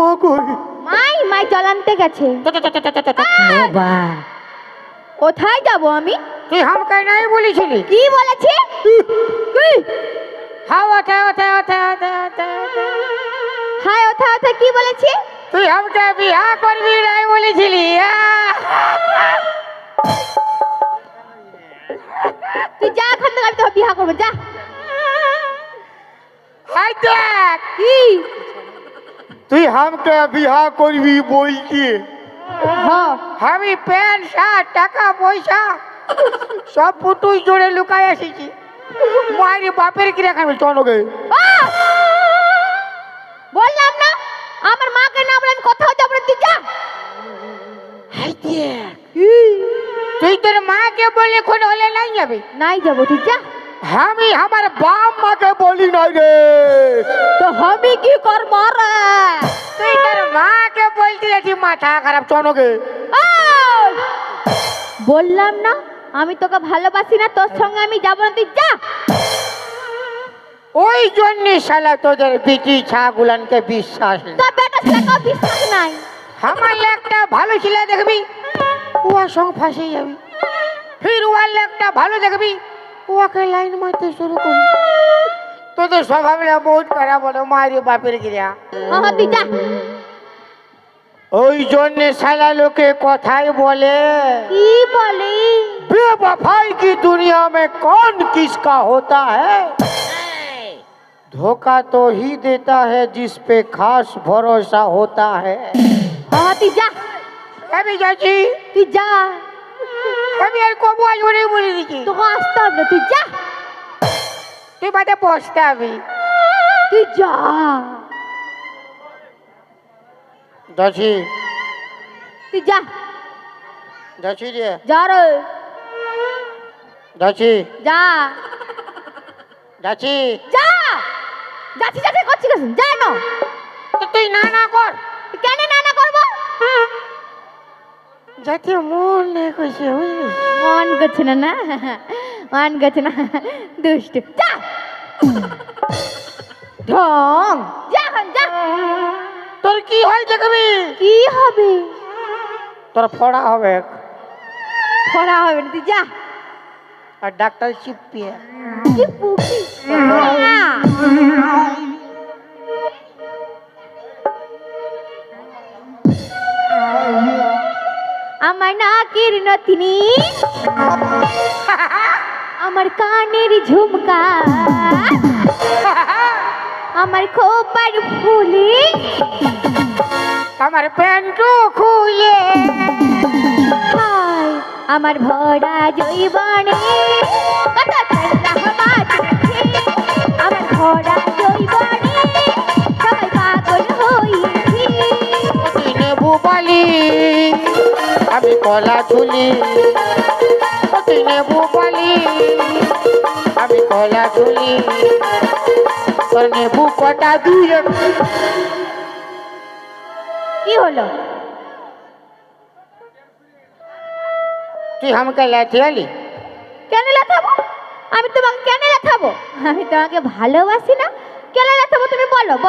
যাব কই? মাই মাই জল আনতে গেছে। বাবা। কোথায় যাব আমি? তুই হামকে নাই বলেছিলি? কি বলেছে? কি? হ্যাঁ ওঠে ওঠে ওঠে ওঠে ওঠে ওঠে। হায় ওথা ওথা কি বলেছে? তুই হামকে বিয়া করবি নাই বলেছিলি! তুই যা এখান আমি তোকে বিয়া করব যা। হাই দেখ! কি? তুই হামকে বিহা করবি বলছি হ্যাঁ। আমি প্যান্ট শার্ট টাকা পয়সা সব পুটুই জোরে লুকাই এসেছি। মায়ের বাপের কিরা খাবি চনকে! বললাম না আমার মাকে না বলে আমি কোথাও যাব না তুই তোর মাকে বলে কোন হলে নাই যাবে? নাই যাব তুই যা। আমি আমার বাপ মাকে বলি নাই রে। তো আমি কি করব রে? তুই তোর মাকে বলতে যাচ্ছি মাথা খারাপ চনকে! বললাম না আমি তোকে ভালোবাসি না তোর সঙ্গে আমি যাব না তুই যা। ওই জন্য শালা তোদের বিটি ছাগুলানকে বিশ্বাস নেই। তোর বেটা ছেলেকেও বিশ্বাস নাই। আমার একটা ভালো ছেলে দেখবি উয়ার সঙ্গে ফাঁসে যাবি। ফির উয়ার একটা ভালো দেখবি উয়াকে লাইন মারতে শুরু করবি তোদের স্বভাবটা বহুত খারাপ হলো মায়ের বাপের গিরা হ্যাঁ তুই যা ওই জন্যে সালা লোকে কথাই বলে কি বলে बेवफाई की दुनिया में कौन किसका होता है धोखा तो ही देता है जिस पे खास भरोसा होता है হ্যাঁ তুই যা আমি যাচ্ছি তুই যা আমি আর কবু আজ বলে দিচ্ছি তোকে আসতে হবে না, তুই যা। তুই বাদে বসতে হবে তুই যা। যাচ্ছি তুই যা। যাচ্ছি রে। যা রে। যাচ্ছি যা। যাচ্ছি যা। যাচ্ছি যাচ্ছি করছি যা না তুই না না কর। কেন না যাতে মন নেই কইছে মন করছে না না? মন করছে না। দুষ্ট। যা! ঢং। যা যা। তোর কি হয় দেখবি? কি হবে? তোর ফড়া হবে। পড়া হবে না তুই যা। আর ডাক্তার চিপিয়ে কি আমার নাকের নথিনি। আমার কানের ঝুমকা। আমার খোপার ফুলে। আমার প্যান্টু খুলে। আমার ভরা জৈবনে। কত ঠান্ডা বাজছে আমার ভরা জৈবনে সবাই পাগল নেবু বালি। আমি কলা তুই নেবু বালি আমি কলা চুলি তোর নেবু কটা দুয়ে। কি হলো? তুই আমাকে লাথি আলি? কেন লাথাবো? আমি তোমাকে কেন লাথাবো? আমি তোমাকে ভালোবাসি না। কেন লাথাবো তুমি বলো বলো।